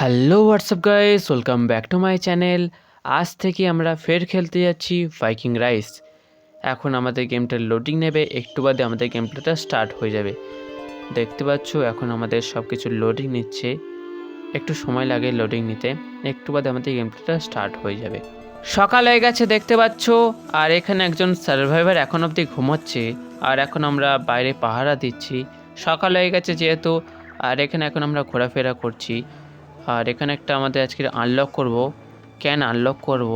Hello WhatsApp guys welcome back to my channel আজ থেকে আমরা ফের খেলতে যাচ্ছি ভাইকিং রাইস এখন আমাদের গেমটা লোডিং নেবে, একটু বাদে আমাদের গেম প্লেটা স্টার্ট হয়ে যাবে। দেখতে পাচ্ছ, এখন আমাদের সব কিছু লোডিং নিচ্ছে। একটু সময় লাগে লোডিং নিতে, একটু বাদে আমাদের গেম প্লেটা স্টার্ট হয়ে যাবে। সকাল হয়ে গেছে, দেখতে পাচ্ছ। আর এখানে একজন সার্ভাইভার এখন অবধি ঘুমোচ্ছে। আর এখন আমরা বাইরে পাহারা দিচ্ছি। সকাল হয়ে গেছে যেহেতু, আর এখানে এখন আমরা ঘোরাফেরা করছি। আর এখানে একটা আমাদের আজকে আনলক করব ক্যান আনলক করব,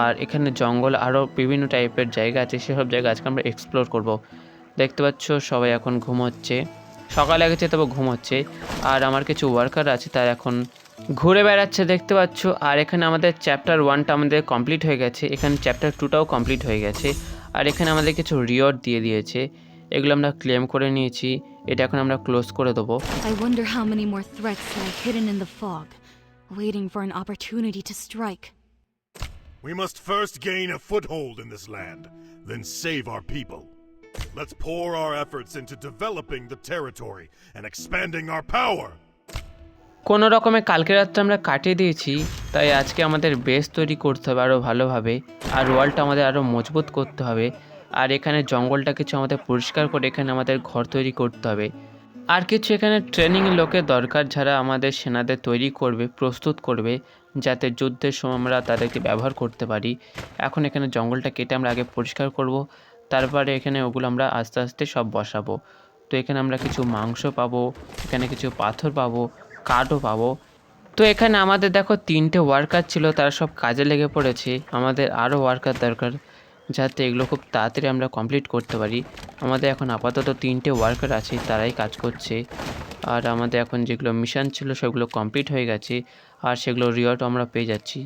আর এখানে জঙ্গল আরও বিভিন্ন টাইপের জায়গা আছে, সেসব জায়গা আজকে আমরা এক্সপ্লোর করব। দেখতে পাচ্ছ সবাই এখন ঘুমোচ্ছে, সকালে গেছে তবে ঘুমোচ্ছে, আর আমার কিছু ওয়ার্কার আছে তার এখন ঘুরে বেড়াচ্ছে দেখতে পাচ্ছ, আর এখানে আমাদের চ্যাপ্টার ওয়ানটা আমাদের কমপ্লিট হয়ে গেছে, এখানে চ্যাপ্টার টুটাও কমপ্লিট হয়ে গেছে, আর এখানে আমাদের কিছু রিওয়ার্ড দিয়ে দিয়েছে। এগুলো আমরা ক্লেম করে নিয়েছি এটা এখন আমরা ক্লোজ করে দেবো I wonder how many more threats lie hidden in the fog, waiting for an opportunity to strike. We must first gain a foothold in this land, then save our people. Let's pour our efforts into developing the territory and expanding our power. কোনো রকমে কালকে রাতটা আমরা কাটিয়ে দিয়েছি তাই আজকে আমাদের বেস তৈরি করতে হবে আরও ভালোভাবে আর ওয়ালটা আমাদের আরও মজবুত করতে হবে আর এখানে জঙ্গলটা কিছু আমাদের পরিষ্কার করে এখানে আমাদের ঘর তৈরি করতে হবে। আর কিছু এখানে ট্রেনিং লোকের দরকার যারা আমাদের সেনাদের তৈরি করবে, প্রস্তুত করবে, যাতে যুদ্ধের সময় আমরা তাদেরকে ব্যবহার করতে পারি। এখন এখানে জঙ্গলটা কেটে আমরা আগে পরিষ্কার করব, তারপরে এখানে ওগুলো আমরা আস্তে আস্তে সব বসাবো। তো এখানে আমরা কিছু মাংস পাবো, এখানে কিছু পাথর পাবো, কাঠও পাবো। তো এখানে আমাদের দেখো তিনটে ওয়ার্কার ছিল, তারা সব কাজে লেগে পড়েছে। আমাদের আরও ওয়ার্কার দরকার। যাতে এগুলো খুব তাড়াতাড়ি আমরা কমপ্লিট করতে পারি। আমাদের এখন আপাতত তিনটে ওয়ার্কার আছে, তারাই কাজ করছে। আর আমাদের এখন যেগুলো মিশন ছিল সেগুলো কমপ্লিট হয়ে গেছে, আর সেগুলো রিওয়ার্ডও আমরা পেয়ে যাচ্ছি।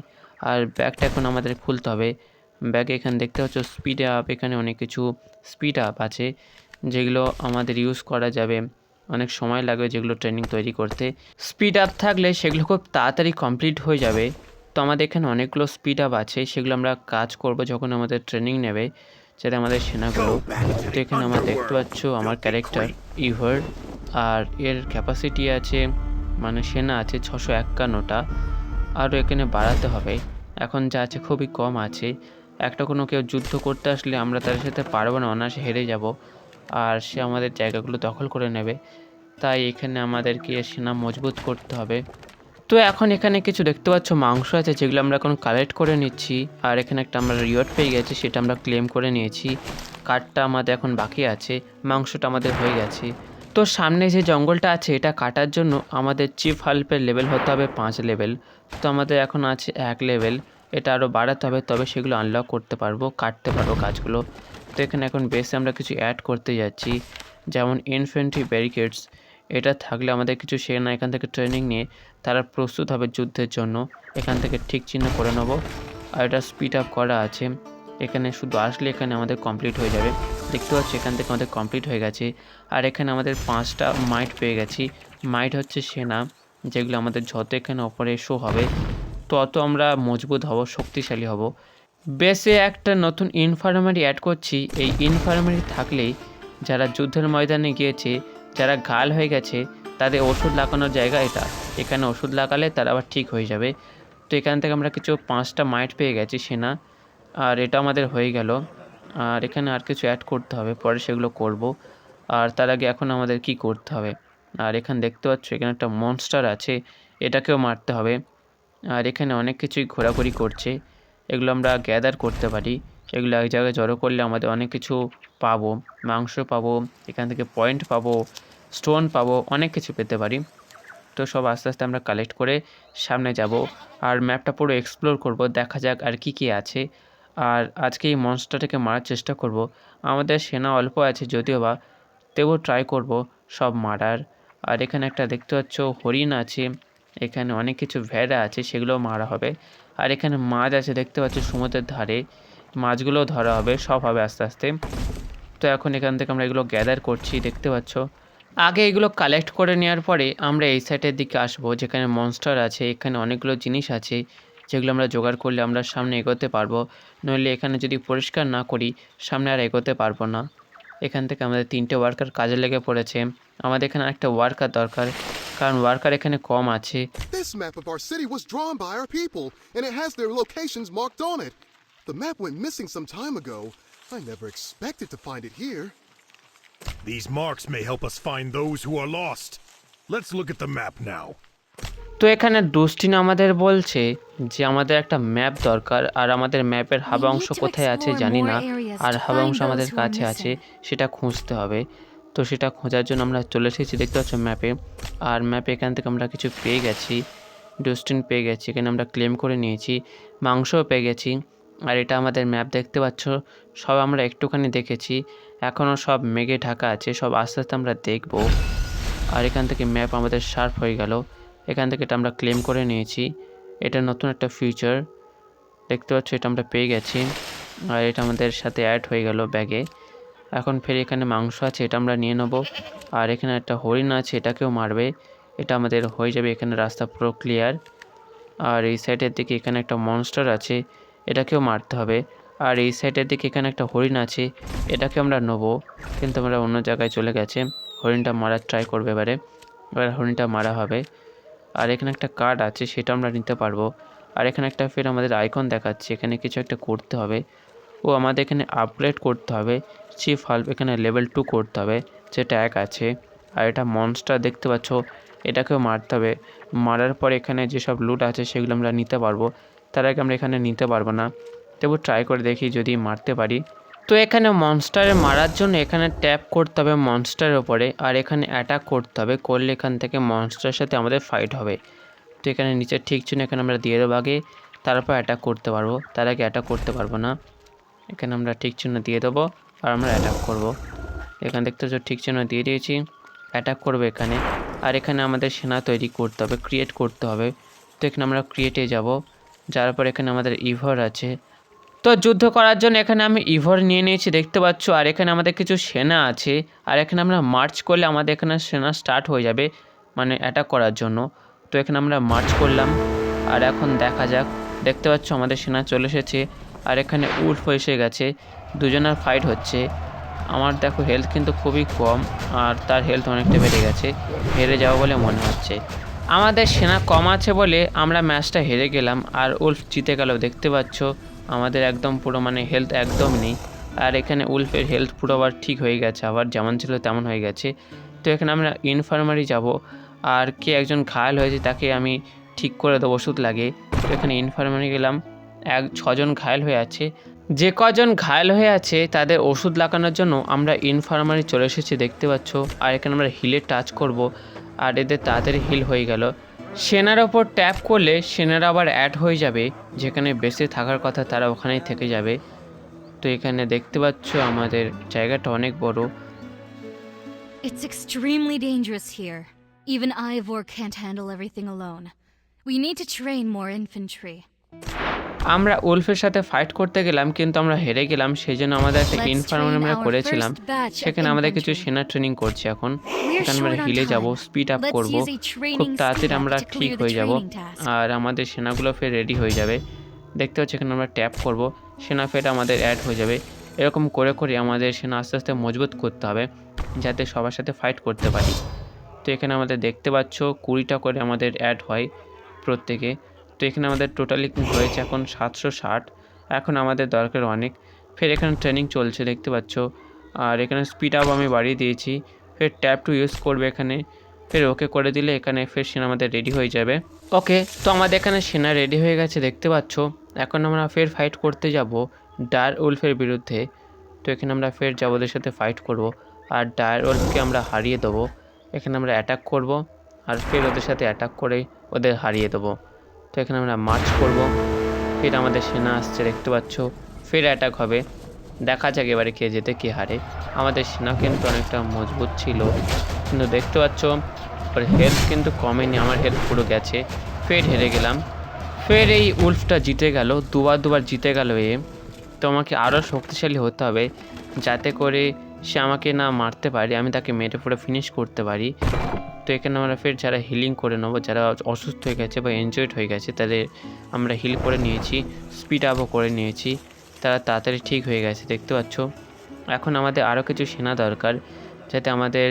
আর ব্যাগটা এখন আমাদের খুলতে হবে। ব্যাগে এখানে দেখতে পাচ্ছ স্পিড আপ এখানে অনেক কিছু স্পিড আপ আছে, যেগুলো আমাদের ইউজ করা যাবে। অনেক সময় লাগবে যেগুলো ট্রেনিং তৈরি করতে। স্পিড আপ থাকলে সেগুলো খুব তাড়াতাড়ি কমপ্লিট হয়ে যাবে। তো আমাদের এখানে অনেকগুলো স্পিড আপ আছে সেগুলো আমরা কাজ করব যখন আমাদের ট্রেনিং নেবে যাতে আমাদের সেনাগুলো তো এখানে আমরা দেখতে পাচ্ছ আমার ক্যারেক্টার ইভার আর এর ক্যাপাসিটি আছে মানে সেনা আছে ছশো একান্নটা আরও এখানে বাড়াতে হবে। এখন যা আছে খুবই কম আছে একটা কোনো কেউ যুদ্ধ করতে আসলে আমরা তাদের সাথে পারব না অনায়াসে হেরে যাব আর সে আমাদের জায়গাগুলো দখল করে নেবে। তাই এখানে আমাদেরকে সেনা মজবুত করতে হবে। তো এখন এখানে কিছু দেখতে পাচ্ছ, মাংস আছে যেগুলো আমরা এখন কালেক্ট করে নিচ্ছি। আর এখানে একটা আমরা রিওয়ার্ড পেয়ে গেছি, সেটা আমরা ক্লেম করে নিয়েছি। কাঠটা আমাদের এখন বাকি আছে, মাংসটা আমাদের হয়ে গেছে। তো সামনে যে জঙ্গলটা আছে, এটা কাটার জন্য আমাদের চিফ হেল্পের লেভেল হতে হবে পাঁচ লেভেল তো আমাদের এখন আছে এক লেভেল এটা আরও বাড়াতে হবে, তবে সেগুলো আনলক করতে পারব, কাটতে পারব কাজগুলো। তো এখানে এখন বেসে আমরা কিছু অ্যাড করতে যাচ্ছি, যেমন ইনফেন্ট্রি ব্যারিকেডস এটা থাকলে আমাদের কিছু সেনা এখান থেকে ট্রেনিং নিয়ে তারা প্রস্তুত হবে যুদ্ধের জন্য। এখান থেকে ঠিক চিহ্ন করে নেব। আর এটা স্পিড আপ করা আছে। এখানে শুধু আসলে এখানে আমাদের কমপ্লিট হয়ে যাবে। দেখতে পাচ্ছি এখান থেকে আমাদের কমপ্লিট হয়ে গেছে। আর এখানে আমাদের পাঁচটা মাইট পেয়ে গেছি। মাইট হচ্ছে সেনা, যেগুলো আমাদের যত এখানে ওপরে শো হবে, তত আমরা মজবুত হব, শক্তিশালী হব। বেসে একটা নতুন ইনফার্মারি অ্যাড করছি। এই ইনফার্মারি থাকলেই যারা যুদ্ধের ময়দানে গিয়েছে যারা ঘাল হয়ে গেছে, তাদের ওষুধ লাগানোর জায়গা এটা। এখানে ওষুধ লাগালে তারা আবার ঠিক হয়ে যাবে। তো এখান থেকে আমরা কিছু পাঁচটা মাইট পেয়ে গেছি সেনা, আর এটা আমাদের হয়ে গেল। আর এখানে আর কিছু অ্যাড করতে হবে, পরে সেগুলো করব। আর তার আগে এখন আমাদের কি করতে হবে? আর এখানে দেখতে পাচ্ছ, এখানে একটা মনস্টার আছে, এটাকেও মারতে হবে। আর এখানে অনেক কিছুই ঘোরাঘুরি করছে। এগুলো আমরা গ্যাদার করতে পারি। এগুলো এক জায়গায় জড়ো করলে আমাদের অনেক কিছু পাবো, মাংস পাবো, এখান থেকে পয়েন্ট পাবো। স্টোন পাবো, অনেক কিছু পেতে পারি। তো সব আস্তে আস্তে আমরা কালেক্ট করে সামনে যাব। আর ম্যাপটা পুরো এক্সপ্লোর করব, দেখা যাক আর কি কি আছে। আর আজকে এই মনস্টারটাকে মারার চেষ্টা করব। আমাদের সেনা অল্প আছে, যদিও বা তবুও ট্রাই করব সব মারার। আর এখানে একটা দেখতে পাচ্ছ, হরিণ আছে। এখানে অনেক কিছু ভেড়া আছে, সেগুলোও মারা হবে। আর এখানে মাছ আছে, দেখতে পাচ্ছ সমুদ্রের ধারে। মাছগুলোও ধরা হবে, সব হবে আস্তে আস্তে। তো এখন এখান থেকে আমরা এগুলো গ্যাদার করছি, দেখতে পাচ্ছ। আগে এগুলো কালেক্ট করে নেওয়ার পরে আমরা এই সাইডের দিকে আসব, যেখানে মনস্টার আছে, এখানে অনেকগুলো জিনিস আছে, যেগুলো আমরা জোগাড় করলে আমরা সামনে এগোতে পারব নইলে এখানে যদি পরিষ্কার না করি, সামনে আর এগোতে পারব না এখান থেকে আমাদের তিনটে ওয়ার্কার কাজে লেগে পড়েছে আমাদের এখানে একটা ওয়ার্কার দরকার, কারণ ওয়ার্কার এখানে কম আছে. The map went missing some time ago. I never expected to find it here. These marks may help us find those who are lost. Let's look at the map now. তো এখানে ডুস্টিন আমাদের বলছে যে আমাদের একটা map দরকার আর আমাদের ম্যাপের হাবা অংশ কোথায় আছে জানি না আর হাবা অংশ আমাদের কাছে আছে সেটা খুঁজতে হবে। তো সেটা খোঁজার জন্য আমরা চলে এসেছি দেখতে পাচ্ছ ম্যাপে আর ম্যাপে এখান থেকে আমরা কিছু পেয়ে গেছি ডুস্টিন পেয়ে গেছি এখানে আমরা ক্লেম করে নিয়েছি মাংসও পেয়ে গেছি। আর এটা আমাদের ম্যাপ দেখতে পাচ্ছ? সব আমরা একটুখানি দেখেছি। এখনও সব মেঘে ঢাকা আছে, সব আস্তে আস্তে আমরা দেখব। আর এখান থেকে ম্যাপ আমাদের শার্প হয়ে গেল। এখান থেকে এটা আমরা ক্লেম করে নিয়েছি। এটা নতুন একটা ফিউচার। দেখতে পাচ্ছ, এটা আমরা পেয়ে গেছি। আর এটা আমাদের সাথে অ্যাড হয়ে গেল ব্যাগে এখন ফের এখানে মাংস আছে, এটা আমরা নিয়ে নেব। আর এখানে একটা হরিণ আছে, এটাকেও মারবে। এটা আমাদের হয়ে যাবে এখানে রাস্তা পুরো ক্লিয়ার আর এই সাইডের দিকে এখানে একটা মনস্টার আছে, এটাকেও মারতে হবে। আর এই সাইডের দিকে এখানে একটা হরিণ আছে এটাকে আমরা নেব। কিন্তু আমরা অন্য জায়গায় চলে গেছে। হরিণটা মারার ট্রাই করবে এবারে। এবার হরিণটা মারা হবে। আর এখানে একটা কার্ড আছে সেটা আমরা নিতে পারব। আর এখানে একটা ফের আমাদের আইকন দেখাচ্ছে, এখানে কিছু একটা করতে হবে। ও আমাদের এখানে আপগ্রেড করতে হবে। চিফ হাল্প এখানে লেভেল টু করতে হবে, যেটা এক আছে। আর এটা মনস্টার দেখতে পাচ্ছ, এটাকেও মারতে হবে। মারার পর এখানে যেসব লুট আছে, সেগুলো আমরা নিতে পারব। তার আগে আমরা এখানে নিতে পারব না। তবু ট্রাই করে দেখি যদি মারতে পারি। তো এখানে মনস্টারে মারার জন্য এখানে ট্যাপ করতে হবে মনস্টারের ওপরে, আর এখানে অ্যাটাক করতে হবে। করলে এখান থেকে মনস্টারের সাথে আমাদের ফাইট হবে। তো এখানে নিচে ঠিক চিহ্ন এখানে আমরা দিয়ে দেবো আগে, তারপর অ্যাটাক করতে পারব। তার আগে অ্যাটাক করতে পারব না। এখানে আমরা ঠিক চিহ্ন দিয়ে দেবো, আর আমরা অ্যাটাক করব। এখানে দেখতে পাচ্ছ ঠিক চিহ্ন দিয়ে দিয়েছি। অ্যাটাক করবে এখানে। আর এখানে আমাদের সেনা তৈরি করতে হবে ক্রিয়েট করতে হবে। তো এখানে আমরা ক্রিয়েটে যাব। যার পর এখানে আমাদের ইভর আছে। তো যুদ্ধ করার জন্য এখানে আমি ইভর নিয়ে নিয়েছি, দেখতে পাচ্ছ। আর এখানে আমাদের কিছু সেনা আছে। আর এখানে আমরা মার্চ করলে আমাদের এখানে সেনা স্টার্ট হয়ে যাবে মানে অ্যাটাক করার জন্য। তো এখানে আমরা মার্চ করলাম। আর এখন দেখা যাক, দেখতে পাচ্ছ আমাদের সেনা চলে এসেছে। আর এখানে উল্ফ এসে গেছে। দুজনের ফাইট হচ্ছে। আমার দেখো হেলথ কিন্তু খুবই কম, আর তার হেলথ অনেকটা বেড়ে গেছে। হেরে যাব বলে মনে হচ্ছে। আমাদের সেনা কম আছে বলে আমরা ম্যাচটা হেরে গেলাম। আর উল্ফ জিতে গেল, দেখতে পাচ্ছ। আমাদের একদম পুরো মানে হেলথ একদম নেই। আর এখানে উল্ফের হেলথ পুরো আবার ঠিক হয়ে গেছে, আবার যেমন ছিল তেমন হয়ে গেছে। তো এখানে আমরা ইনফার্মারি যাব, আর কে একজন ঘায়াল হয়েছে তাকে আমি ঠিক করে দেবো ওষুধ লাগে। তো এখানে ইনফার্মারি গেলাম, এক, ছজন ঘায়াল হয়ে আছে। যে কজন ঘায়াল হয়ে আছে তাদের ওষুধ লাগানোর জন্য আমরা ইনফার্মারি চলে এসেছি, দেখতে পাচ্ছ। আর এখানে আমরা হিলে টাচ করব, আর এদের তাড়াতাড়ি হিল হয়ে গেল। সেনার ওপর ট্যাপ করলে সেনারা আবার অ্যাড হয়ে যাবে যেখানে বেসে থাকার কথা তারা ওখানেই থেকে যাবে তো এখানে দেখতে পাচ্ছ আমাদের জায়গাটা অনেক বড় It's extremely dangerous here. Even Ivor can't handle everything alone. We need to train more infantry. আমরা উলফের সাথে ফাইট করতে গেলাম কিন্তু আমরা হেরে গেলাম সেই জন্য আমাদের একটা Let's আমরা করেছিলাম। সেখানে আমাদের কিছু সেনা ট্রেনিং করছি এখন। এখানে আমরা হিলে যাব স্পিড আপ করব। খুব তাড়াতাড়ি আমরা ঠিক হয়ে যাব। আর আমাদের সেনাগুলো ফের রেডি হয়ে যাবে। দেখতে হচ্ছে এখানে আমরা ট্যাপ করব। সেনা ফের আমাদের অ্যাড হয়ে যাবে। এরকম করে করে আমাদের সেনা আস্তে আস্তে মজবুত করতে হবে যাতে সবার সাথে ফাইট করতে পারি। তো এখানে আমাদের দেখতে পাচ্ছ কুড়িটা করে আমাদের অ্যাড হয় প্রত্যেকে। তো এখানে আমাদের টোটালি হয়েছে এখন সাতশো ষাট। এখন আমাদের দরকার অনেক। ফের এখানে ট্রেনিং চলছে, দেখতে পাচ্ছ। আর এখানে স্পিড আপ আমি বাড়িয়ে দিয়েছি। ফের ট্যাপ টু ইউজ করবে এখানে। ফের ওকে করে দিলে এখানে ফের সেনা আমাদের রেডি হয়ে যাবে। ওকে তো আমাদের এখানে সেনা রেডি হয়ে গেছে, দেখতে পাচ্ছ। এখন আমরা ফের ফাইট করতে যাব ডার উলফের বিরুদ্ধে। তো এখানে আমরা ফের যাব ওদের সাথে ফাইট করব। আর ডায়ার উলফকে আমরা হারিয়ে দেবো। এখানে আমরা অ্যাটাক করব। আর ফের ওদের সাথে অ্যাটাক করে ওদের হারিয়ে দেবো। তো এখানে আমরা মার্চ করব। ফের আমাদের সেনা আসছে, দেখতে পাচ্ছ। ফের অ্যাটাক হবে। দেখা যাক এবারে কে যেতে কে হারে। আমাদের সেনা কিন্তু অনেকটা মজবুত ছিল। কিন্তু দেখতে পাচ্ছ, ওর হেলথ কিন্তু কমেনি। আমার হেলথ পুরো গেছে। ফের হেরে গেলাম। ফের এই উল্ফটা জিতে গেল। দুবার দুবার জিতে গেল এ। তোমাকে আরও শক্তিশালী হতে হবে। যাতে করে সে আমাকে না মারতে পারে, আমি তাকে মেরে পুরো ফিনিশ করতে পারি। তো এখানে আমরা ফের যারা হিলিং করে নেব, যারা অসুস্থ হয়ে গেছে বা এনজয়েড হয়ে গেছে, তাদের আমরা হিল করে নিয়েছি স্পিড আপও করে নিয়েছি। তারা তাড়াতাড়ি ঠিক হয়ে গেছে, দেখতে পাচ্ছ? এখন আমাদের আরও কিছু সেনা দরকার, যাতে আমাদের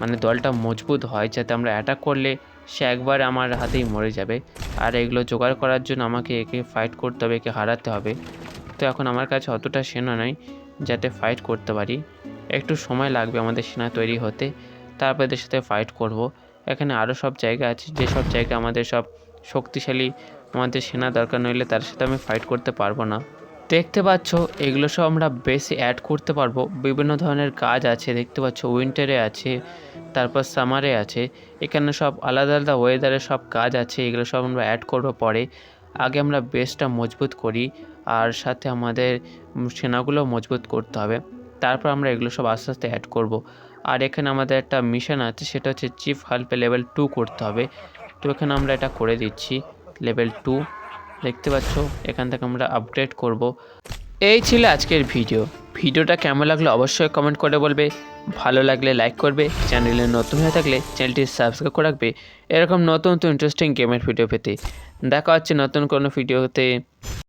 মানে দলটা মজবুত হয়, যাতে আমরা অ্যাটাক করলে সে একবার আমার হাতেই মরে যাবে। আর এগুলো জোগাড় করার জন্য আমাকে একে ফাইট করতে হবে, একে হারাতে হবে। তো এখন আমার কাছে অতটা সেনা নাই, যাতে ফাইট করতে পারি। একটু সময় লাগবে আমাদের সেনা তৈরি হতে। তারপর এদের সাথে ফাইট করব। এখানে আরও সব জায়গা আছে যেসব জায়গা আমাদের সব শক্তিশালী আমাদের সেনা দরকার নইলে তার সাথে আমি ফাইট করতে পারব না। দেখতে পাচ্ছ, এগুলো সব আমরা বেশি অ্যাড করতে পারব। বিভিন্ন ধরনের কাজ আছে, দেখতে পাচ্ছ উইন্টারে আছে, তারপর সামারে আছে। এখানে সব আলাদা আলাদা ওয়েদারে সব কাজ আছে, এগুলো সব আমরা অ্যাড করব পরে। আগে আমরা বেসটা মজবুত করি, আর সাথে আমাদের সেনাগুলো মজবুত করতে হবে। তারপর আমরা এগুলো সব আস্তে আস্তে অ্যাড করব। আর এখানে আমাদের একটা মিশন আছে, সেটা হচ্ছে চিফ হেল্পে লেভেল টু করতে হবে। তো এখানে আমরা এটা করে দিচ্ছি লেভেল টু দেখতে পাচ্ছ, এখান থেকে আমরা আপগ্রেড করব। এই ছিল আজকের ভিডিও ভিডিওটা কেমন লাগল অবশ্যই কমেন্ট করে বলবে। ভালো লাগলে লাইক করবে। চ্যানেলে নতুন হয়ে থাকলে চ্যানেলটি সাবস্ক্রাইব করে রাখবে। এরকম নতুন নতুন ইন্টারেস্টিং গেমের ভিডিও পেতে। দেখা হচ্ছে নতুন কোনো ভিডিওতে